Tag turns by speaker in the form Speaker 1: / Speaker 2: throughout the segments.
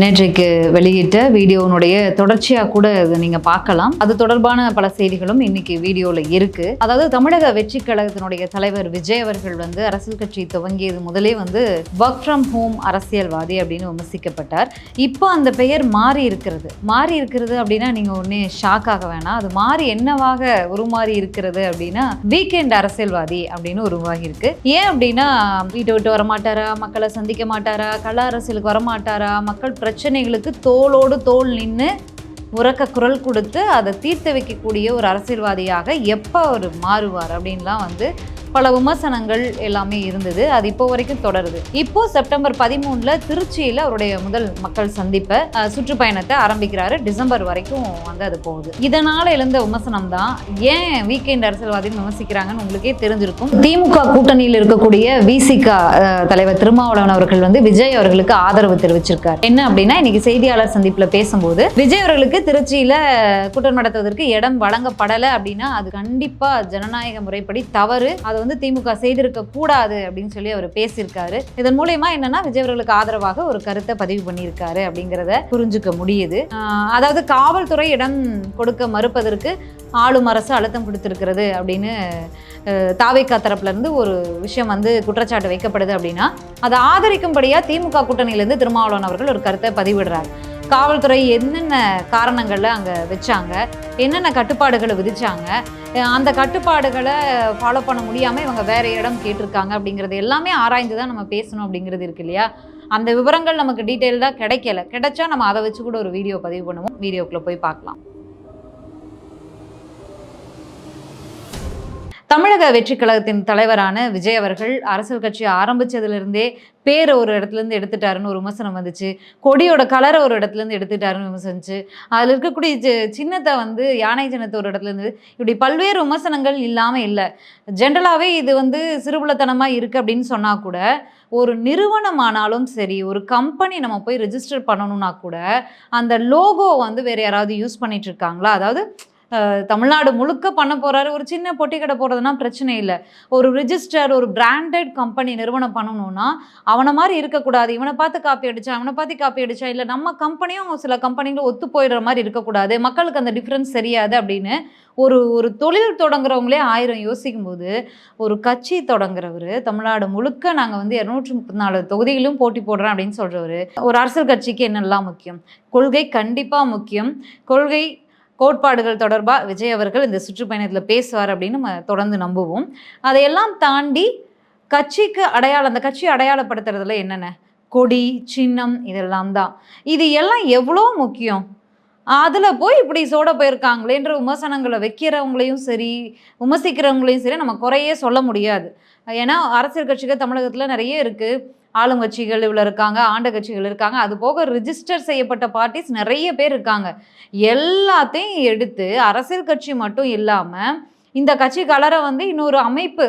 Speaker 1: நேற்றைக்கு வெளியிட்ட வீடியோனுடைய தொடர்ச்சியாக கூட இதை நீங்கள் பார்க்கலாம். அது தொடர்பான பல செய்திகளும் இன்னைக்கு வீடியோவில் இருக்கு. அதாவது தமிழக வெற்றி கழகத்தினுடைய தலைவர் விஜய் அவர்கள் வந்து அரசியல் கட்சி துவங்கியது முதலே வந்து ஒர்க் ஃப்ரம் ஹோம் அரசியல்வாதி அப்படின்னு விமர்சிக்கப்பட்டார். இப்போ அந்த பெயர் மாறி இருக்கிறது. மாறி இருக்கிறது அப்படின்னா நீங்கள் ஒன்றே ஷாக் ஆக வேணாம். அது மாறி என்னவாக உருமாறி இருக்கிறது அப்படின்னா வீக்கெண்ட் அரசியல்வாதி அப்படின்னு உருவாகி இருக்கு. ஏன் அப்படின்னா வீட்டை விட்டு வரமாட்டாரா? மக்களை சந்திக்க மாட்டாரா? கள அரசியலுக்கு வரமாட்டாரா? மக்கள் பிரச்சனைகளுக்கு தோளோடு தோல் நின்று உறக்க குரல் கொடுத்து அதை தீர்த்து வைக்கக்கூடிய ஒரு அரசியல்வாதியாக எப்போ அவர் மாறுவார் அப்படின்லாம் வந்து பல விமர்சனங்கள் எல்லாமே இருந்தது. அது இப்போ வரைக்கும் தொடருது. இப்போ செப்டம்பர் பதிமூணுல திருச்சியில் அவருடைய முதல் மக்கள் சந்திப்பை சுற்றுப்பயணத்தை ஆரம்பிக்கிறாரு. டிசம்பர் வரைக்கும் வந்து அது போகுது. இதனால எழுந்த விமர்சனம் தான் ஏன் வீக்கெண்ட் அரசியல்வாதின்னு விமர்சிக்கிறாங்கன்னு உங்களுக்கே தெரிஞ்சிருக்கும். திமுக கூட்டணியில் இருக்கக்கூடிய விசிகா தலைவர் திருமாவளவன் அவர்கள் வந்து விஜய் அவர்களுக்கு ஆதரவு தெரிவிச்சிருக்காரு. என்ன அப்படின்னா இன்னைக்கு செய்தியாளர் சந்திப்பில் பேசும்போது விஜய் அவர்களுக்கு திருச்சியில கூட்டம் நடத்துவதற்கு இடம் வழங்கப்படலை அப்படின்னா அது கண்டிப்பா ஜனநாயக முறைப்படி தவறு. அது வந்து திமுக செய்திருக்க கூடாது அப்படின்னு சொல்லி அவர் பேசியிருக்காரு. இதன் மூலயமா என்னன்னா விஜய் அவர்களுக்கு ஆதரவாக ஒரு கருத்தை பதிவு பண்ணியிருக்காரு அப்படிங்கிறத புரிஞ்சுக்க முடியுது. அதாவது காவல்துறை இடம் கொடுக்க மறுப்பதற்கு ஆளும் அரசு அழுத்தம் கொடுத்திருக்கிறது அப்படின்னு தாவைக்கா தரப்புலேருந்து இருந்து ஒரு விஷயம் வந்து குற்றச்சாட்டு வைக்கப்படுது அப்படின்னா அதை ஆதரிக்கும்படியாக திமுக கூட்டணியிலேருந்து திருமாவளவன் அவர்கள் ஒரு கருத்தை பதிவிடுறாரு. காவல்துறை என்னென்ன காரணங்களை அங்கே வச்சாங்க என்னென்ன கட்டுப்பாடுகளை விதிச்சாங்க அந்த கட்டுப்பாடுகளை ஃபாலோ பண்ண முடியாமல் இவங்க வேற இடம் கேட்டிருக்காங்க அப்படிங்கிறது எல்லாமே ஆராய்ந்து தான் நம்ம பேசணும் அப்படிங்கிறது இருக்கு இல்லையா? அந்த விவரங்கள் நமக்கு டீட்டெயில்டாக கிடைக்கல. கிடைச்சா நம்ம அதை வச்சு கூட ஒரு வீடியோ பதிவு பண்ணுவோம். வீடியோக்குள்ளே போய் பார்க்கலாம். தமிழக வெற்றி கழகத்தின் தலைவரான விஜய் அவர்கள் அரசியல் கட்சி ஆரம்பிச்சதுலேருந்தே பேரை ஒரு இடத்துல இருந்து எடுத்துட்டாருன்னு ஒரு விமர்சனம் வந்துச்சு. கொடியோட கலரை ஒரு இடத்துலேருந்து எடுத்துட்டாருன்னு விமர்சனிச்சு. அதில் இருக்கக்கூடிய சின்னத்தை வந்து யானை சின்னத்தை ஒரு இடத்துலேருந்து இப்படி பல்வேறு விமர்சனங்கள் இல்லாமல் இல்லை. ஜென்ரலாகவே இது வந்து சிறுபுலத்தனமாக இருக்குது அப்படின்னு சொன்னால் கூட ஒரு நிறுவனமானாலும் சரி ஒரு கம்பெனி நம்ம போய் ரிஜிஸ்டர் பண்ணணும்னா கூட அந்த லோகோ வந்து வேறு யாராவது யூஸ் பண்ணிகிட்டு இருக்காங்களா? அதாவது தமிழ்நாடு முழுக்க பண்ண போறாரு. ஒரு சின்ன பொட்டி கடை போடுறதுனா பிரச்சனை இல்லை. ஒரு ரிஜிஸ்டர் ஒரு பிராண்டட் கம்பெனி நிறுவனம் பண்ணணும்னா அவனை மாதிரி இருக்கக்கூடாது. இவனை பார்த்து காப்பி அடிச்சா அவனை பார்த்து காப்பி அடிச்சா இல்லை நம்ம கம்பெனியும் சில கம்பெனிகளும் ஒத்து போயிடுற மாதிரி இருக்கக்கூடாது. மக்களுக்கு அந்த டிஃப்ரென்ஸ் தெரியாது அப்படின்னு ஒரு ஒரு தொழில் தொடங்குறவங்களே ஆயிரம் யோசிக்கும் போது ஒரு கட்சி தொடங்குறவர் தமிழ்நாடு முழுக்க நாங்கள் வந்து இரநூற்றி முப்பத்தி நாலு தொகுதியிலும் போட்டி போடுறேன் அப்படின்னு சொல்கிறவர் ஒரு அரசியல் கட்சிக்கு என்னெல்லாம் முக்கியம்? கொள்கை கண்டிப்பாக முக்கியம். கொள்கை கோட்பாடுகள் தொடர்பாக விஜய் அவர்கள் இந்த சுற்றுப்பயணத்தில் பேசுவார் அப்படின்னு நம்ம தொடர்ந்து நம்புவோம். அதையெல்லாம் தாண்டி கட்சிக்கு அடையாளம் அந்த கட்சி அடையாளப்படுத்துறதுல என்னென்ன? கொடி சின்னம் இதெல்லாம் தான். இது எல்லாம் எவ்வளோ முக்கியம்? அதில் போய் இப்படி சோட போயிருக்காங்களேன்ற விமர்சனங்களை வைக்கிறவங்களையும் சரி விமர்சிக்கிறவங்களையும் சரி நம்ம குறையே சொல்ல முடியாது. ஏன்னா அரசியல் கட்சிகள் தமிழகத்தில் நிறைய இருக்குது ஆளும் கட்சிகள் இவ்வளோ இருக்காங்க ஆண்ட கட்சிகள் இருக்காங்க. அது போக ரிஜிஸ்டர் செய்யப்பட்ட பார்ட்டிஸ் நிறைய பேர் இருக்காங்க. எல்லாத்தையும் எடுத்து அரசியல் கட்சி மட்டும் இல்லாமல் இந்த கட்சி கலரை வந்து இன்னொரு அமைப்பு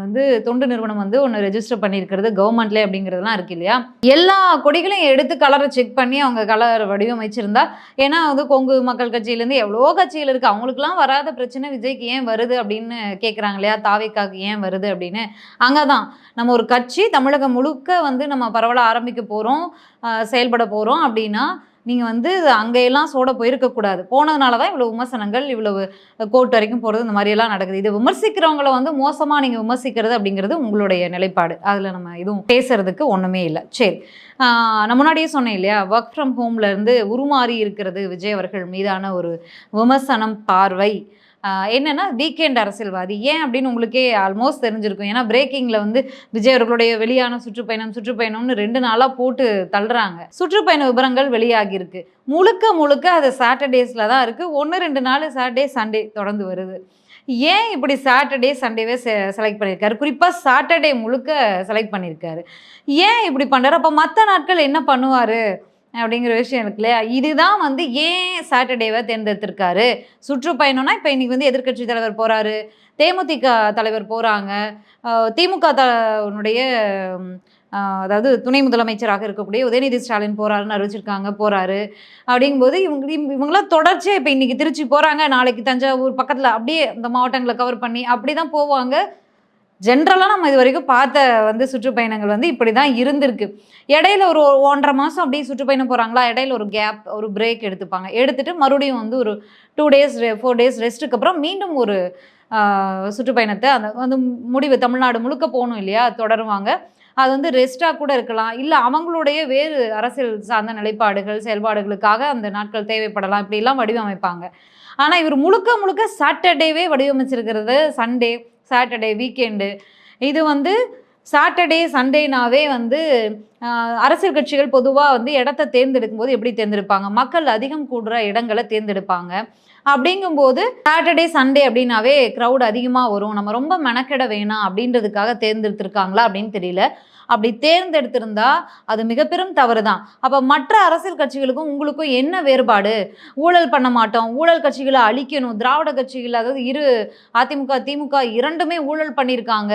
Speaker 1: வந்து தொண்டு நிறுவனம் வந்து ஒன்று ரெஜிஸ்டர் பண்ணியிருக்கிறது கவர்மெண்ட்லே அப்படிங்கிறதுலாம் இருக்கு இல்லையா? எல்லா கொடிகளையும் எடுத்து கலரை செக் பண்ணி அவங்க கலர் வடிவமைச்சிருந்தா ஏன்னா வந்து கொங்கு மக்கள் கட்சியிலேருந்து எவ்வளோ கட்சிகள் இருக்குது அவங்களுக்குலாம் வராத பிரச்சனை விஜய்க்கு ஏன் வருது அப்படின்னு கேட்குறாங்க இல்லையா? தாவேக்காக்கு ஏன் வருது அப்படின்னு. அங்கே தான் நம்ம ஒரு கட்சி தமிழகம் முழுக்க வந்து நம்ம பரவலாக ஆரம்பிக்க போகிறோம் செயல்பட போகிறோம் அப்படின்னா நீங்கள் வந்து அங்கேயெல்லாம் சோட போயிருக்கக்கூடாது போனதுனால தான் இவ்வளோ விமர்சனங்கள் இவ்வளவு கோர்ட் வரைக்கும் போகிறது இந்த மாதிரியெல்லாம் நடக்குது. இது விமர்சிக்கிறவங்கள வந்து மோசமாக நீங்கள் விமர்சிக்கிறது அப்படிங்கிறது உங்களுடைய நிலைப்பாடு. அதில் நம்ம எதுவும் பேசுறதுக்கு ஒன்றுமே இல்லை. சரி. நான் முன்னாடியே சொன்னேன் இல்லையா? ஒர்க் ஃப்ரம் ஹோம்லேருந்து உருமாறி இருக்கிறது விஜய் அவர்கள் மீதான ஒரு விமர்சனம் பார்வை. என்னன்னா வீக்கெண்ட் அரசியல்வாதி. ஏன் அப்படின்னு உங்களுக்கே ஆல்மோஸ்ட் தெரிஞ்சிருக்கும். ஏன்னா பிரேக்கிங்கில் வந்து விஜய் அவர்களுடைய வெளியான சுற்றுப்பயணம் சுற்றுப்பயணம்னு ரெண்டு நாளாக போட்டு தள்ளுறாங்க. சுற்றுப்பயண விவரங்கள் வெளியாகி இருக்கு முழுக்க முழுக்க அது சாட்டர்டேஸில் தான் இருக்குது ஒன்று ரெண்டு நாள் சாட்டர்டே சண்டே தொடர்ந்து வருது. ஏன் இப்படி சாட்டர்டே சண்டேவே செலக்ட் பண்ணியிருக்காரு? குறிப்பாக சாட்டர்டே முழுக்க செலக்ட் பண்ணியிருக்காரு. ஏன் இப்படி பண்ணுறாரு அப்போ மற்ற நாட்கள் என்ன பண்ணுவார்? அப்படிங்கிற விஷயம் இருக்கு இல்லையா? இதுதான் வந்து ஏன் சாட்டர்டேவை தேர்ந்தெடுத்திருக்காரு? சுற்றுப்பயணம்னா இப்போ இன்னைக்கு வந்து எதிர்க்கட்சி தலைவர் போகிறாரு தேமுதிக தலைவர் போகிறாங்க திமுக த அதாவது துணை முதலமைச்சராக இருக்கக்கூடிய உதயநிதி ஸ்டாலின் போகிறாருன்னு அறிவிச்சிருக்காங்க போகிறாரு அப்படிங்கும்போது இவங்க இவங்களாம் தொடர்ச்சியாக இப்போ இன்றைக்கி திருச்சி போகிறாங்க நாளைக்கு தஞ்சாவூர் பக்கத்தில் அப்படியே இந்த மாவட்டங்களை கவர் பண்ணி அப்படி தான் போவாங்க. ஜென்ரலாக நம்ம இது வரைக்கும் பார்த்த வந்து சுற்றுப்பயணங்கள் வந்து இப்படி தான் இருந்திருக்கு. இடையில ஒரு ஒன்றரை மாதம் அப்படியே சுற்றுப்பயணம் போகிறாங்களா இடையில ஒரு கேப் ஒரு பிரேக் எடுத்துப்பாங்க. எடுத்துட்டு மறுபடியும் வந்து ஒரு டூ டேஸ் ஃபோர் டேஸ் ரெஸ்ட்டுக்கு அப்புறம் மீண்டும் ஒரு சுற்றுப்பயணத்தை அந்த வந்து முடிவு தமிழ்நாடு முழுக்க போகணும் இல்லையா? தொடருவாங்க. அது வந்து ரெஸ்ட்டாக கூட இருக்கலாம். இல்லை அவங்களுடைய வேறு அரசியல் சார்ந்த நிலைப்பாடுகள் செயல்பாடுகளுக்காக அந்த நாட்கள் தேவைப்படலாம். இப்படிலாம் வடிவமைப்பாங்க. ஆனால் இவர் முழுக்க முழுக்க சாட்டர்டேவே வடிவமைச்சிருக்கிறது சண்டே சாட்டர்டே வீக்கெண்டு இது வந்து சாட்டர்டே சண்டேனாவே வந்து அரசியல் கட்சிகள் பொதுவாக வந்து இடத்த தேர்ந்தெடுக்கும் போது எப்படி தேர்ந்தெடுப்பாங்க? மக்கள் அதிகம் கூடுற இடங்களை தேர்ந்தெடுப்பாங்க. அப்படிங்கும்போது சாட்டர்டே சண்டே அப்படின்னாவே க்ரௌட் அதிகமாக வரும். நம்ம ரொம்ப மெனக்கெட வேணாம் அப்படின்றதுக்காக தேர்ந்தெடுத்திருக்காங்களா அப்படின்னு தெரியல. அப்படி தேர்ந்தெடுத்திருந்தா அது மிக பெரும் தவறு தான் அப்போ மற்ற அரசியல் கட்சிகளுக்கும் உங்களுக்கும் என்ன வேறுபாடு? ஊழல் பண்ண மாட்டோம் ஊழல் கட்சிகளை அழிக்கணும் திராவிட கட்சிகள் அதாவது இரு அதிமுக திமுக இரண்டுமே ஊழல் பண்ணியிருக்காங்க.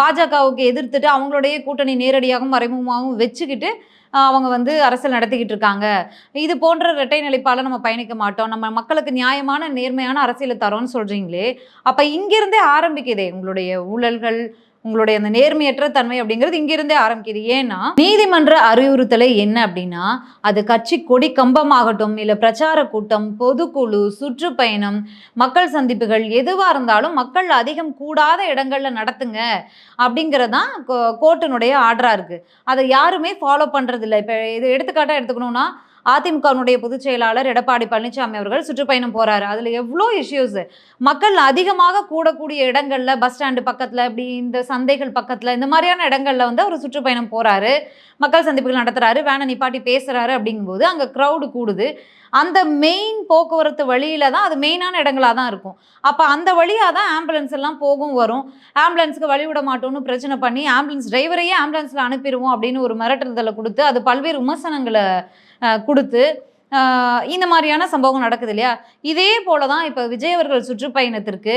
Speaker 1: பாஜகவுக்கு எதிர்த்துட்டு அவங்களுடைய கூட்டணி நேரடியாகவும் மறைமுகமாகவும் வச்சுக்கிட்டு அவங்க வந்து அரசியல் நடத்திக்கிட்டு இருக்காங்க. இது போன்ற இரட்டை நிலைப்பால நம்ம பயணிக்க மாட்டோம். நம்ம மக்களுக்கு நியாயமான நேர்மையான அரசியலை தரோம்னு சொல்றீங்களே அப்ப இங்கிருந்தே ஆரம்பிக்குதே உங்களுடைய ஊழல்கள் உங்களுடைய அந்த நேர்மையற்ற தன்மை அப்படிங்கிறது இங்கிருந்தே ஆரம்பிக்குது. ஏன்னா நீதிமன்ற அறிவுறுத்தலை என்ன அப்படின்னா அது கட்சி கொடி கம்பமாகட்டும் இல்லை பிரச்சார கூட்டம் பொதுக்குழு சுற்றுப்பயணம் மக்கள் சந்திப்புகள் எதுவாக இருந்தாலும் மக்கள் அதிகம் கூடாத இடங்களில் நடத்துங்க அப்படிங்கிறதான் கோர்ட்டினுடைய ஆர்டராக இருக்குது அதை யாருமே ஃபாலோ பண்ணுறதில்ல இப்போ இது எடுத்துக்காட்டாக எடுத்துக்கணும்னா அதிமுகவினுடைய பொதுச் செயலாளர் எடப்பாடி பழனிசாமி அவர்கள் சுற்றுப்பயணம் போறாரு. அதுல எவ்வளோ இஷ்யூஸ் மக்கள் அதிகமாக கூடக்கூடிய இடங்கள்ல பஸ் ஸ்டாண்டு பக்கத்துல இப்படி இந்த சந்தைகள் பக்கத்துல இந்த மாதிரியான இடங்கள்ல வந்து அவர் சுற்றுப்பயணம் போறாரு. மக்கள் சந்திப்புகள் நடத்துறாரு வேனை நிப்பாட்டி பேசுறாரு அப்படிங்கும்போது அங்க க்ரௌடு கூடுது. அந்த மெயின் போக்குவரத்து வழியில தான் அது மெயினான இடங்களா தான் இருக்கும். அப்ப அந்த வழியா தான் ஆம்புலன்ஸ் எல்லாம் போகும் வரும். ஆம்புலன்ஸுக்கு வழி விட மாட்டோம்னு பிரச்சனை பண்ணி ஆம்புலன்ஸ் டிரைவரையே ஆம்புலன்ஸ்ல அனுப்பிடுவோம் அப்படின்னு ஒரு மிரட்டுதலை கொடுத்து அது பல்வேறு விமர்சனங்களை கொடுத்து இந்த மாதிரியான சம்பவம் நடக்குது இல்லையா? இதே போல தான் இப்போ விஜய் அவர்கள் சுற்றுப்பயணத்திற்கு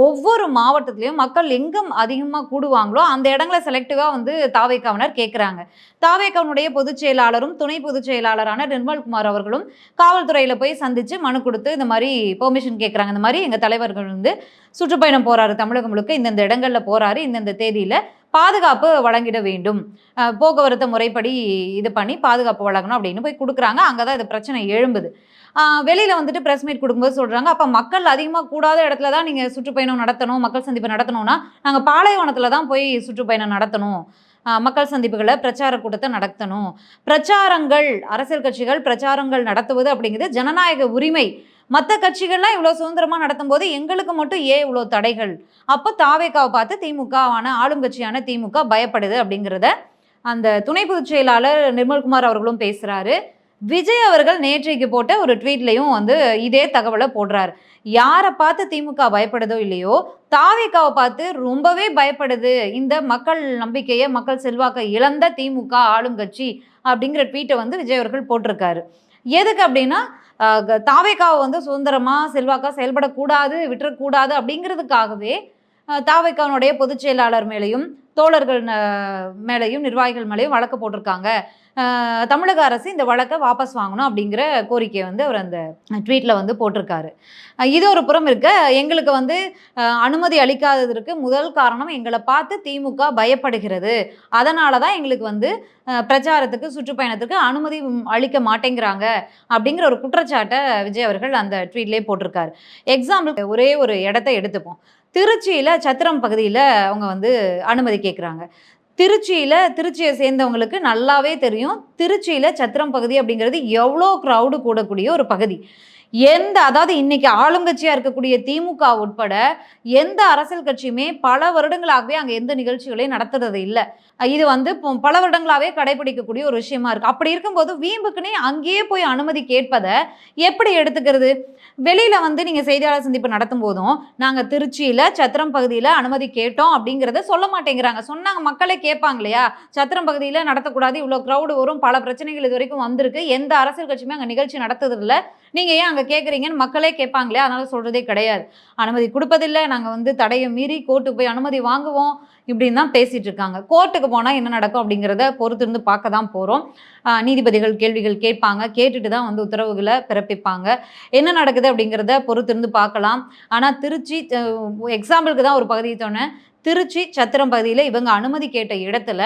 Speaker 1: ஒவ்வொரு மாவட்டத்திலையும் மக்கள் எங்கே அதிகமாக கூடுவாங்களோ அந்த இடங்களை செலக்டிவாக வந்து தாவேக்காவினர் கேட்குறாங்க தாவேக்காவினுடைய பொதுச் செயலாளரும் துணை பொதுச் செயலாளரான நிர்மல்குமார் அவர்களும் காவல்துறையில் போய் சந்தித்து மனு கொடுத்து இந்த மாதிரி பெர்மிஷன் கேட்குறாங்க இந்த மாதிரி எங்கள் தலைவர்கள் வந்து சுற்றுப்பயணம் போகிறாரு தமிழகம் முழுக்க இந்தந்த இடங்களில் போகிறாரு இந்தந்த தேதியில் பாதுகாப்பு வழங்கிட வேண்டும். போக்குவரத்து முறைப்படி இது பண்ணி பாதுகாப்பு வழங்கணும் அப்படின்னு போய் கொடுக்குறாங்க. அங்கே தான் இது பிரச்சனை எழும்புது. வெளியில் வந்துட்டு பிரஸ் மீட் கொடுக்கும்போது சொல்கிறாங்க அப்போ மக்கள் அதிகமாக கூடாத இடத்துல தான் நீங்கள் சுற்றுப்பயணம் நடத்தணும் மக்கள் சந்திப்பு நடத்தணும்னா நாங்கள் பாலைவனத்தில் தான் போய் சுற்றுப்பயணம் நடத்தணும். மக்கள் சந்திப்புகளை பிரச்சார கூட்டத்தை நடத்தணும். பிரச்சாரங்கள் அரசியல் கட்சிகள் பிரச்சாரங்கள் நடத்துவது அப்படிங்கிறது ஜனநாயக உரிமை. மற்ற கட்சிகள்லாம் இவ்வளோ சுதந்திரமாக நடத்தும் போது எங்களுக்கு மட்டும் ஏன் இவ்வளோ தடைகள்? அப்போ தாவேக்காவை பார்த்து திமுகவான ஆளும் கட்சியான திமுக பயப்படுது அப்படிங்கிறத அந்த துணை பொதுச் செயலாளர் நிர்மல்குமார் அவர்களும் பேசுகிறாரு விஜய் அவர்கள் நேற்றைக்கு போட்ட ஒரு ட்வீட்லையும் வந்து இதே தகவலை போடுறாரு. யாரை பார்த்து திமுக பயப்படுதோ இல்லையோ தாவேக்காவை பார்த்து ரொம்பவே பயப்படுது. இந்த மக்கள் நம்பிக்கையை மக்கள் செல்வாக்கை இழந்த திமுக ஆளுங்கட்சி அப்படிங்கிற ட்வீட்டை வந்து விஜய் அவர்கள் போட்டிருக்காரு. எதுக்கு அப்படின்னா தாவேக்காவை வந்து சுதந்திரமாக செல்வாக்கா செயல்படக்கூடாது விட்டுறக்கூடாது அப்படிங்கிறதுக்காகவே தாவேக்காவனுடைய பொதுச் செயலாளர் மேலேயும் தோழர்கள் மேலேயும் நிர்வாகிகள் மேலேயும் வழக்கு போட்டிருக்காங்க. தமிழக அரசு இந்த வழக்கை வாபஸ் வாங்கணும் அப்படிங்கிற கோரிக்கையை வந்து அவர் அந்த ட்வீட்டில் வந்து போட்டிருக்காரு. இது ஒரு புறம் இருக்க எங்களுக்கு வந்து அனுமதி அளிக்காததற்கு முதல் காரணம் எங்களை பார்த்து திமுக பயப்படுகிறது. அதனால தான் எங்களுக்கு வந்து பிரச்சாரத்துக்கு சுற்றுப்பயணத்துக்கு அனுமதி அளிக்க மாட்டேங்கிறாங்க அப்படிங்கிற ஒரு குற்றச்சாட்டை விஜய் அவர்கள் அந்த ட்வீட்லேயே போட்டிருக்காரு. எக்ஸாம்பிள் ஒரே ஒரு இடத்த எடுத்துப்போம். திருச்சியில் சத்திரம் பகுதியில் அவங்க வந்து அனுமதி கேட்குறாங்க திருச்சியில் திருச்சியை சேர்ந்தவங்களுக்கு நல்லாவே தெரியும். திருச்சியில் சத்திரம் பகுதி அப்படிங்கிறது எவ்வளோ க்ரௌடு கூடக்கூடிய ஒரு பகுதி. எந்த அதாவது இன்னைக்கு ஆளுங்கட்சியாக இருக்கக்கூடிய திமுக உட்பட எந்த அரசியல் கட்சியுமே பல வருடங்களாகவே அங்கே எந்த நிகழ்ச்சிகளையும் நடத்துறது இல்லை. இது வந்து இப்போ பல வருடங்களாகவே கடைபிடிக்கக்கூடிய ஒரு விஷயமா இருக்கு. அப்படி இருக்கும்போது வீம்புக்குனே அங்கேயே போய் அனுமதி கேட்பதை எப்படி எடுத்துக்கிறது? வெளியில வந்து நீங்க செய்தியாளர் சந்திப்பு நடத்தும் போதும் நாங்க திருச்சியில சத்திரம் பகுதியில அனுமதி கேட்டோம் அப்படிங்கறத சொல்ல மாட்டேங்கிறாங்க. சொன்னாங்க மக்களே கேட்பாங்க இல்லையா? சத்திரம் பகுதியில நடத்தக்கூடாது இவ்வளவு க்ரௌடு வரும் பல பிரச்சனைகள் இது வரைக்கும் வந்திருக்கு. எந்த அரசியல் கட்சியுமே அங்க நிகழ்ச்சி நடத்துறது நீங்கள் ஏன் அங்கே கேட்குறீங்கன்னு மக்களே கேட்பாங்களே அதனால் சொல்கிறதே கிடையாது. அனுமதி கொடுப்பதில்லை நாங்கள் வந்து தடையை மீறி கோர்ட்டுக்கு போய் அனுமதி வாங்குவோம் இப்படின்னு தான் பேசிகிட்டு இருக்காங்க. கோர்ட்டுக்கு போனால் என்ன நடக்கும் அப்படிங்கிறத பொறுத்திருந்து பார்க்க தான் போகிறோம் நீதிபதிகள் கேள்விகள் கேட்பாங்க கேட்டுட்டு தான் வந்து உத்தரவுகளை பிறப்பிப்பாங்க. என்ன நடக்குது அப்படிங்கிறத பொறுத்திருந்து பார்க்கலாம். ஆனால் திருச்சி எக்ஸாம்பிளுக்கு தான் ஒரு பகுதியை சொன்னேன். திருச்சி சத்திரம் பகுதியில் இவங்க அனுமதி கேட்ட இடத்துல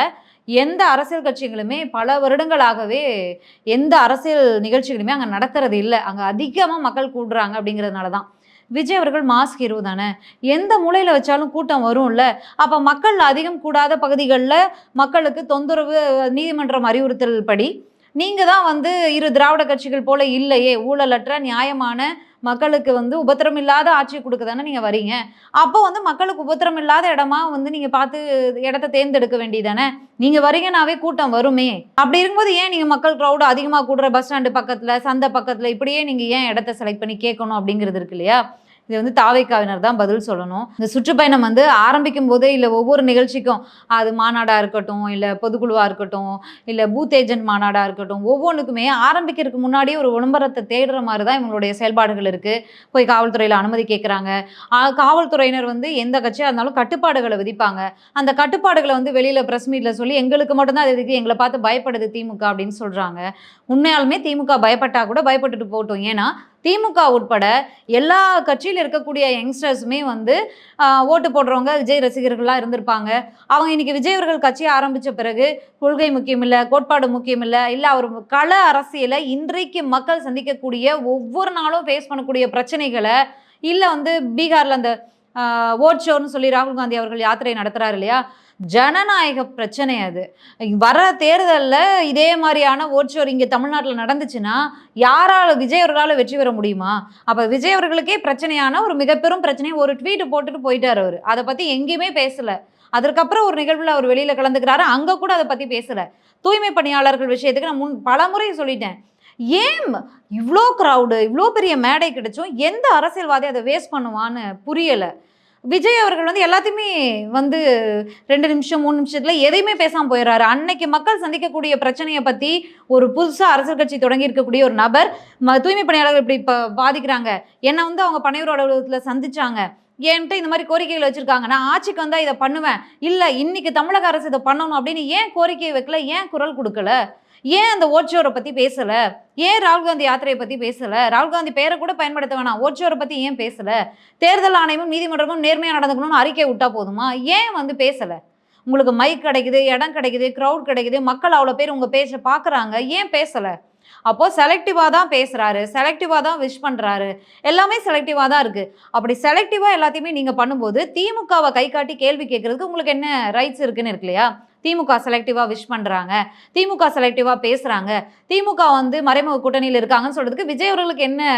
Speaker 1: எந்த அரசியல் கட்சிகளுமே பல வருடங்களாகவே எந்த அரசியல் நிகழ்ச்சிகளுமே அங்கே நடத்துறது இல்லை. அங்கே அதிகமாக மக்கள் கூடுறாங்க அப்படிங்கிறதுனால தான். விஜய் அவர்கள் மாஸ்க் ஹீரோ தானே. எந்த மூலையில் வச்சாலும் கூட்டம் வரும்ல. அப்போ மக்கள் அதிகம் கூடாத பகுதிகளில் மக்களுக்கு தொந்தரவு நீதிமன்றம் அறிவுறுத்தல் படி நீங்கள் தான் வந்து இரு திராவிட கட்சிகள் போல இல்லையே ஊழலற்ற நியாயமான மக்களுக்கு வந்து உபத்திரம் இல்லாத ஆட்சி கொடுக்க தானே நீங்கள் வரீங்க? அப்போ வந்து மக்களுக்கு உபத்திரம் இல்லாத இடமா வந்து நீங்கள் பார்த்து இடத்த தேர்ந்தெடுக்க வேண்டியதானே? நீங்கள் வரீங்கனாவே கூட்டம் வருமே. அப்படி இருக்கும்போது ஏன் நீங்கள் மக்கள் க்ரௌடு அதிகமாக கூடுற பஸ் ஸ்டாண்டு பக்கத்தில் சந்தை பக்கத்தில் இப்படியே நீங்கள் ஏன் இடத்த செலக்ட் பண்ணி கேட்கணும் அப்படிங்கிறது இருக்கு இல்லையா? இது வந்து தாவைக்காவினர் தான் பதில் சொல்லணும். இந்த சுற்றுப்பயணம் வந்து ஆரம்பிக்கும் போதே இல்லை ஒவ்வொரு நிகழ்ச்சிக்கும் அது மாநாடாக இருக்கட்டும் இல்லை பொதுக்குழுவாக இருக்கட்டும் இல்லை பூத் ஏஜென்ட் மாநாடாக இருக்கட்டும் ஒவ்வொன்றுக்குமே ஆரம்பிக்கிறதுக்கு முன்னாடியே ஒரு விளம்பரத்தை தேடுற மாதிரி தான் இவங்களுடைய செயல்பாடுகள் இருக்குது போய் காவல்துறையில் அனுமதி கேட்குறாங்க காவல்துறையினர் வந்து எந்த கட்சியாக இருந்தாலும் கட்டுப்பாடுகளை விதிப்பாங்க. அந்த கட்டுப்பாடுகளை வந்து வெளியில் ப்ரெஸ் மீட்டில் சொல்லி எங்களுக்கு மட்டும்தான் அது இருக்கு எங்களை பார்த்து பயப்படுது திமுக அப்படின்னு சொல்கிறாங்க உண்மையாலுமே திமுக பயப்பட்டால் கூட பயப்பட்டுட்டு போகட்டும். ஏன்னா திமுக உட்பட எல்லா கட்சியில் இருக்கக்கூடிய யங்ஸ்டர்ஸுமே வந்து ஓட்டு போடுறவங்க விஜய் ரசிகர்களாக இருந்திருப்பாங்க. அவங்க இன்னைக்கு விஜய் அவர்கள் கட்சி ஆரம்பித்த பிறகு கொள்கை முக்கியமில்லை கோட்பாடு முக்கியமில்லை இல்லை அவர் கள அரசியலை இன்றைக்கு மக்கள் சந்திக்கக்கூடிய ஒவ்வொரு நாளும் ஃபேஸ் பண்ணக்கூடிய பிரச்சனைகளை இல்லை வந்து பீகாரில் அந்த ஓட் ஷோன்னு சொல்லி ராகுல் காந்தி அவர்கள் யாத்திரை நடத்துகிறார் இல்லையா? ஜனநாயக பிரச்சனை அது. வர தேர்தலில் இதே மாதிரியான ஓட்சோர் இங்கே தமிழ்நாட்டில் நடந்துச்சுன்னா யாரால் விஜய் அவர்களால் வெற்றி பெற முடியுமா? அப்போ விஜய் அவர்களுக்கே பிரச்சனையான ஒரு மிகப்பெரும் பிரச்சனையை ஒரு ட்வீட் போட்டுட்டு போயிட்டார் அவர். அதை பற்றி எங்கேயுமே பேசலை. அதற்கப்புறம் ஒரு நிகழ்வில் அவர் வெளியில் கலந்துக்கிறாரு. அங்கே கூட அதை பற்றி பேசலை. தூய்மை பணியாளர்கள் விஷயத்துக்கு நான் முன் பல முறை சொல்லிட்டேன். ஏன் இவ்வளோ க்ரௌடு இவ்வளோ பெரிய மேடை கிடைச்சும் எந்த அரசியல்வாதி அதை வேஸ்ட் பண்ணுவான்னு புரியலை. விஜய் அவர்கள் வந்து எல்லாத்தையுமே வந்து ரெண்டு நிமிஷம் மூணு நிமிஷத்தில் எதையுமே பேசாமல் போயிடுறாரு. அன்னைக்கு மக்கள் சந்திக்கக்கூடிய பிரச்சனையை பற்றி ஒரு புதுசாக அரசியல் கட்சி தொடங்கி இருக்கக்கூடிய ஒரு நபர் ம தூய்மை பணியாளர்கள் இப்படி இப்போ பாதிக்கிறாங்க. என்னை வந்து அவங்க பனையூர் அலுவலகத்தில் சந்திச்சாங்க. என்கிட்ட இந்த மாதிரி கோரிக்கைகள் வச்சுருக்காங்க. நான் ஆட்சிக்கு வந்தால் இதை பண்ணுவேன். இல்லை இன்னைக்கு தமிழக அரசு இதை பண்ணணும் அப்படின்னு ஏன் கோரிக்கை வைக்கல? ஏன் குரல் கொடுக்கல? ஏன் அந்த ஓட்சோரை பற்றி பேசலை? ஏன் ராகுல் காந்தி யாத்திரையை பற்றி பேசலை? ராகுல் காந்தி பேரை கூட பயன்படுத்த வேணாம். ஓட்சோரை பற்றி ஏன் பேசலை? தேர்தல் ஆணையமும் நீதிமன்றமும் நேர்மையாக நடந்துக்கணும்னு அறிக்கை விட்டா போதுமா? ஏன் வந்து பேசலை? உங்களுக்கு மைக் கிடைக்குது இடம் கிடைக்குது க்ரௌட் கிடைக்குது மக்கள் அவ்வளோ பேர் உங்கள் பேச பார்க்குறாங்க ஏன் பேசலை? அப்போ செலக்டிவாக தான் பேசுகிறாரு செலக்டிவாக தான் விஷ் பண்ணுறாரு எல்லாமே செலக்டிவாக தான் இருக்குது அப்படி செலக்டிவாக எல்லாத்தையுமே நீங்கள் பண்ணும்போது திமுகவை கை காட்டி கேள்வி கேட்குறதுக்கு உங்களுக்கு என்ன ரைட்ஸ் இருக்குன்னு இருக்கு இல்லையா? திமுக செலக்டிவாக விஷ் பண்ணுறாங்க திமுக செலக்டிவாக பேசுகிறாங்க திமுக வந்து மறைமுக கூட்டணியில் இருக்காங்கன்னு சொல்கிறதுக்கு விஜய் அவர்களுக்கு என்ன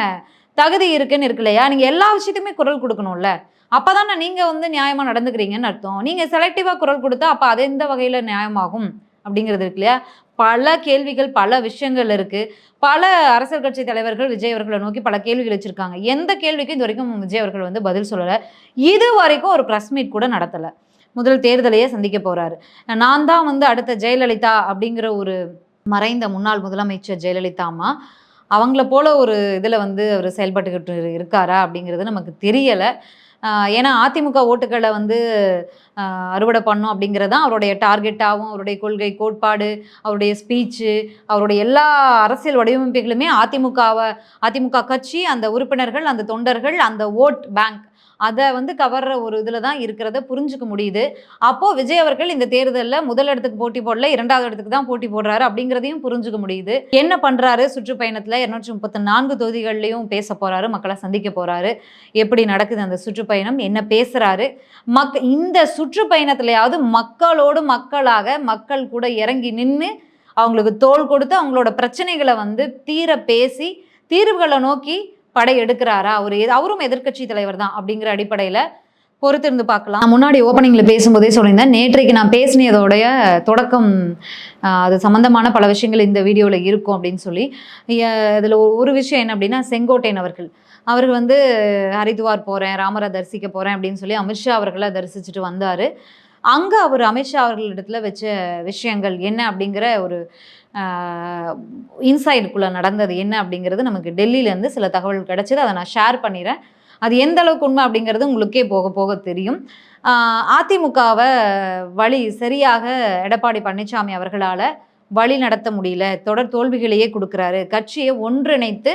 Speaker 1: தகுதி இருக்குன்னு இருக்கு இல்லையா நீங்கள் எல்லா விஷயத்துக்குமே குரல் கொடுக்கணும்ல. அப்போ தானே நீங்கள் வந்து நியாயமாக நடந்துக்கிறீங்கன்னு அர்த்தம். நீங்கள் செலக்டிவாக குரல் கொடுத்தா அப்போ அது எந்த வகையில் நியாயமாகும் அப்படிங்கிறது இருக்கு இல்லையா? பல கேள்விகள் பல விஷயங்கள் இருக்குது பல அரசியல் கட்சி தலைவர்கள் விஜய் அவர்களை நோக்கி பல கேள்விகள் வச்சுருக்காங்க. எந்த கேள்விக்கும் இது வரைக்கும் விஜய் அவர்கள் வந்து பதில் சொல்லலை. இது வரைக்கும் ஒரு ப்ரெஸ் மீட் கூட நடத்தலை. முதல் தேர்தலையே சந்திக்க போகிறாரு நான் தான் வந்து அடுத்த ஜெயலலிதா அப்படிங்கிற ஒரு மறைந்த முன்னாள் முதலமைச்சர் ஜெயலலிதா அம்மா. அவங்கள போல ஒரு இதில் வந்து அவர் செயல்பட்டுக்கிட்டு இருக்காரா அப்படிங்கிறது நமக்கு தெரியலை. ஏன்னா அதிமுக ஓட்டுகளை வந்து அறுவடை பண்ணும் அப்படிங்கிறது தான் அவருடைய டார்கெட்டாகவும் அவருடைய கொள்கை கோட்பாடு அவருடைய ஸ்பீச்சு அவருடைய எல்லா அரசியல் வடிவமைப்புகளுமே அதிமுகவை அதிமுக கட்சி அந்த உறுப்பினர்கள் அந்த தொண்டர்கள் அந்த ஓட் பேங்க் அதை வந்து கவர்ற ஒரு இதில் தான் இருக்கிறத புரிஞ்சுக்க முடியுது. அப்போது விஜய் அவர்கள் இந்த தேர்தலில் முதல் இடத்துக்கு போட்டி போடல இரண்டாவது இடத்துக்கு தான் போட்டி போடுறாரு அப்படிங்கிறதையும் புரிஞ்சுக்க முடியுது. என்ன பண்ணுறாரு சுற்றுப்பயணத்தில் இரநூற்றி முப்பத்தி நான்கு தொகுதிகள்லையும் பேச போகிறாரு மக்களை சந்திக்க போகிறாரு எப்படி நடக்குது அந்த சுற்றுப்பயணம்? என்ன பேசுகிறாரு மக் இந்த சுற்றுப்பயணத்துலையாவது மக்களோடு மக்களாக மக்கள் கூட இறங்கி நின்று அவங்களுக்கு தோல் கொடுத்து அவங்களோட பிரச்சனைகளை வந்து தீர பேசி தீர்வுகளை நோக்கி படை எடுக்கிறாரா? அவர் அவரும் எதிர்க்கட்சி தலைவர் தான் அப்படிங்கிற அடிப்படையில் பொறுத்திருந்து பார்க்கலாம். நான் முன்னாடி ஓப்பனிங்கில் பேசும்போதே சொல்லியிருந்தேன். நேற்றைக்கு நான் பேசினதோடைய தொடக்கம் அது சம்பந்தமான பல விஷயங்கள் இந்த வீடியோவில் இருக்கும் அப்படின்னு சொல்லி அதில் ஒரு விஷயம் என்ன அப்படின்னா செங்கோட்டையன் அவர்கள். அவர் வந்து ஹரித்வார் போகிறேன் ராமரை தரிசிக்க போகிறேன் அப்படின்னு சொல்லி அமித்ஷா அவர்களை தரிசிச்சுட்டு வந்தார். அங்கே அவர் அமித்ஷா அவர்களிடத்தில் வச்ச விஷயங்கள் என்ன அப்படிங்கிற ஒரு இன்சைடுக்குள்ளே நடந்தது என்ன அப்படிங்கிறது நமக்கு டெல்லியிலேருந்து சில தகவல் கிடச்சிது. அதை நான் ஷேர் பண்ணிடுறேன் அது எந்த அளவுக்கு உண்மை அப்படிங்கிறது உங்களுக்கே போக போக தெரியும். அதிமுகவை வழி சரியாக எடப்பாடி பழனிசாமி அவர்களால் வழி நடத்த முடியல. தொடர் தோல்விகளையே கொடுக்குறாரு. கட்சியை ஒன்றிணைத்து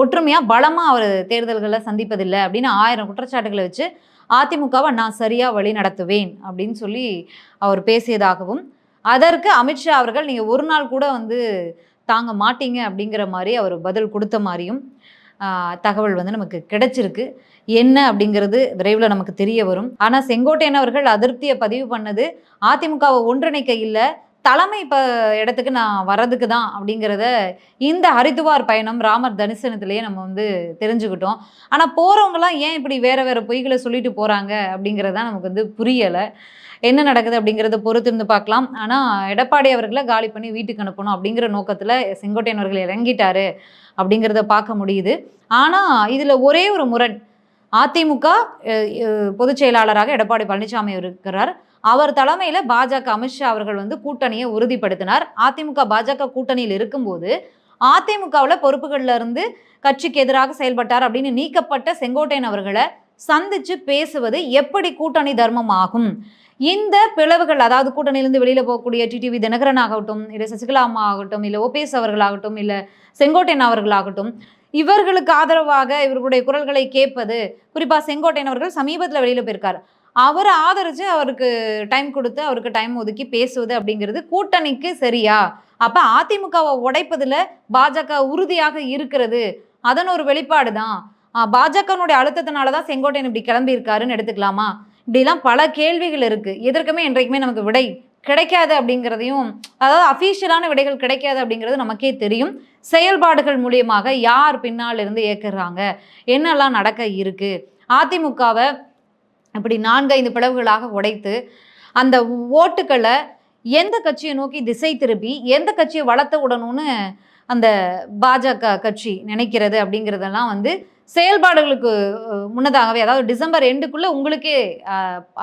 Speaker 1: ஒற்றுமையாக பலமாக அவர் தேர்தல்களை சந்திப்பதில்லை அப்படின்னு ஆயிரம் குற்றச்சாட்டுகளை வச்சு அதிமுகவை நான் சரியாக வழி நடத்துவேன் அப்படின்னு சொல்லி அவர் பேசியதாகவும் அதற்கு அமித்ஷா அவர்கள் நீங்கள் ஒரு நாள் கூட வந்து தாங்க மாட்டீங்க அப்படிங்கிற மாதிரி அவர் பதில் கொடுத்த மாதிரியும் தகவல் வந்து நமக்கு கிடைச்சிருக்கு. என்ன அப்படிங்கிறது விரைவில் நமக்கு தெரிய வரும். ஆனால் செங்கோட்டையன் அவர்கள் அதிருப்தியை பதிவு பண்ணது அதிமுகவை ஒன்றிணைக்க இல்லை தலைமை இப்போ இடத்துக்கு நான் வர்றதுக்கு தான் அப்படிங்கிறத இந்த ஹரித்துவார் பயணம் ராமர் தரிசனத்திலேயே நம்ம வந்து தெரிஞ்சுக்கிட்டோம். ஆனால் போகிறவங்கலாம் ஏன் இப்படி வேற வேற பொய்களை சொல்லிட்டு போகிறாங்க அப்படிங்கிறதான் நமக்கு வந்து புரியலை. என்ன நடக்குது அப்படிங்கிறத பொறுத்து இருந்து பார்க்கலாம். ஆனால் எடப்பாடி அவர்களை காலி பண்ணி வீட்டுக்கு அனுப்பணும் அப்படிங்கிற நோக்கத்தில் செங்கோட்டையன் அவர்கள் இறங்கிட்டாரு அப்படிங்கிறத பார்க்க முடியுது. ஆனால் இதில் ஒரே ஒரு முரண். அதிமுக பொதுச் செயலாளராக எடப்பாடி பழனிசாமி இருக்கிறார். அவர் தலைமையில் பாஜக அமித்ஷா அவர்கள் வந்து கூட்டணியை உறுதிப்படுத்தினார். அதிமுக பாஜக கூட்டணியில் இருக்கும்போது அதிமுகவில் பொறுப்புகளில் இருந்து கட்சிக்கு எதிராக செயல்பட்டார் அப்படின்னு நீக்கப்பட்ட செங்கோட்டையன் அவர்களை சந்திச்சு பேசுவது எப்படி கூட்டணி தர்மம் ஆகும்? இந்த பிளவுகள் அதாவது கூட்டணியிலிருந்து வெளியில போகக்கூடிய டிடிவி தினகரன் ஆகட்டும் இல்லை சசிகலா அம்மா ஆகட்டும் இல்லை ஓபிஎஸ் அவர்களாகட்டும் இல்லை செங்கோட்டையன் அவர்களாகட்டும் இவர்களுக்கு ஆதரவாக இவர்களுடைய குரல்களை கேட்பது குறிப்பாக செங்கோட்டையன் அவர்கள் சமீபத்தில் வெளியில் போயிருக்கார். அவரை ஆதரிச்சு அவருக்கு டைம் கொடுத்து அவருக்கு டைம் ஒதுக்கி பேசுவது அப்படிங்கிறது கூட்டணிக்கு சரியா? அப்ப அதிமுகவை உடைப்பதுல பாஜக உறுதியாக இருக்கிறது. அதன் ஒரு வெளிப்பாடு தான் பாஜகனுடைய அழுத்தத்தினால தான் செங்கோட்டையன் இப்படி கிளம்பி இருக்காருன்னு எடுத்துக்கலாமா? இப்படிலாம் பல கேள்விகள் இருக்கு. எதற்குமே என்றைக்குமே நமக்கு விடை கிடைக்காது அப்படிங்கிறதையும் அதாவது அஃபீஷியலான விடைகள் கிடைக்காது அப்படிங்கிறது நமக்கே தெரியும். செயல்பாடுகள் மூலியமாக யார் பின்னால் இருந்து இயக்குறாங்க? என்னெல்லாம் நடக்க இருக்கு? அதிமுகவை இப்படி நான்கைந்து பிளவுகளாக உடைத்து அந்த ஓட்டுக்களை எந்த கட்சியை நோக்கி திசை திருப்பி எந்த கட்சியை வளர்த்த விடணும்னு அந்த பாஜக கட்சி நினைக்கிறது அப்படிங்கிறதெல்லாம் வந்து செயல்பாடுகளுக்கு முன்னதாகவே அதாவது டிசம்பர் எண்டுக்குள்ளே உங்களுக்கே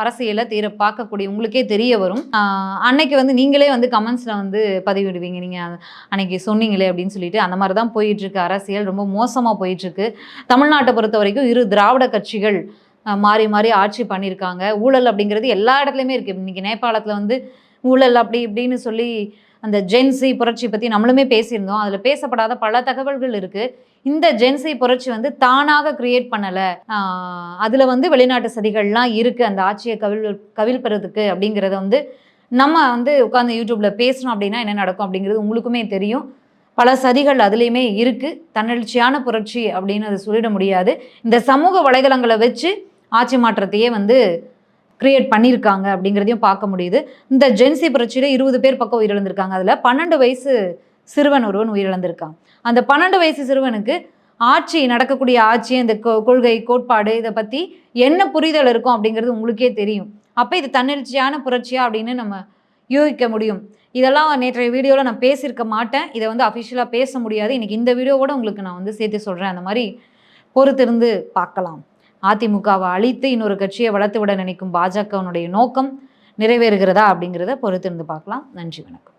Speaker 1: அரசியலை தீர பார்க்கக்கூடிய உங்களுக்கே தெரிய வரும். அன்னைக்கு வந்து நீங்களே வந்து கமெண்ட்ஸில் வந்து பதிவிடுவீங்க. நீங்கள் அன்னைக்கு சொன்னீங்களே அப்படின்னு சொல்லிட்டு அந்த மாதிரி தான் போயிட்டுருக்கு. அரசியல் ரொம்ப மோசமாக போயிட்டுருக்கு. தமிழ்நாட்டை பொறுத்த வரைக்கும் இரு திராவிட கட்சிகள் மாறி மாறி ஆட்சி பண்ணியிருக்காங்க. ஊழல் அப்படிங்கிறது எல்லா இடத்துலையுமே இருக்குது இன்றைக்கி நேபாளத்தில் வந்து ஊழல் அப்படி இப்படின்னு சொல்லி அந்த ஜென்சி புரட்சி பற்றி நம்மளுமே பேசியிருந்தோம். அதில் பேசப்படாத பல தகவல்கள் இருக்குது இந்த ஜென்சி புரட்சி வந்து தானாக கிரியேட் பண்ணலை. அதில் வந்து வெளிநாட்டு சதிகள்லாம் இருக்குது அந்த ஆட்சியை கவிழ் கவிழ்ப்பறதுக்கு அப்படிங்கிறத வந்து நம்ம வந்து உட்காந்து யூடியூப்பில் பேசணும் அப்படின்னா என்ன நடக்கும் அப்படிங்கிறது உங்களுக்குமே தெரியும். பல சதிகள் அதுலேயுமே இருக்குது தன்னெழுச்சியான புரட்சி அப்படின்னு அதை சொல்லிட முடியாது. இந்த சமூக வலைதளங்களை வச்சு ஆட்சி மாற்றத்தையே வந்து கிரியேட் பண்ணியிருக்காங்க அப்படிங்கிறதையும் பார்க்க முடியுது. இந்த ஜென்சி புரட்சியில் இருபது பேர் பக்கம் உயிரிழந்திருக்காங்க. அதில் பன்னெண்டு வயசு சிறுவன் ஒருவன் உயிரிழந்திருக்கான். அந்த பன்னெண்டு வயசு சிறுவனுக்கு ஆட்சி நடக்கக்கூடிய ஆட்சி இந்த கொ- கொள்கை கோட்பாடு இதை பற்றி என்ன புரிதல் இருக்கும் அப்படிங்கிறது உங்களுக்கே தெரியும். அப்போ இது தன்னெழுச்சியான புரட்சியா அப்படின்னு நம்ம யூகிக்க முடியும். இதெல்லாம் நேற்றைய வீடியோவில் நான் பேசியிருக்க மாட்டேன். இதை வந்து அஃபிஷியலாக பேச முடியாது. இன்றைக்கி இந்த வீடியோவோட உங்களுக்கு நான் வந்து சேர்த்து சொல்கிறேன் அந்த மாதிரி பொறுத்திருந்து பார்க்கலாம். அதிமுகவை அழித்து இன்னொரு கட்சியை வளர்த்து விட நினைக்கும் பாஜகவினுடைய நோக்கம் நிறைவேறுகிறதா அப்படிங்கிறத பொறுத்திருந்து பார்க்கலாம். நன்றி வணக்கம்.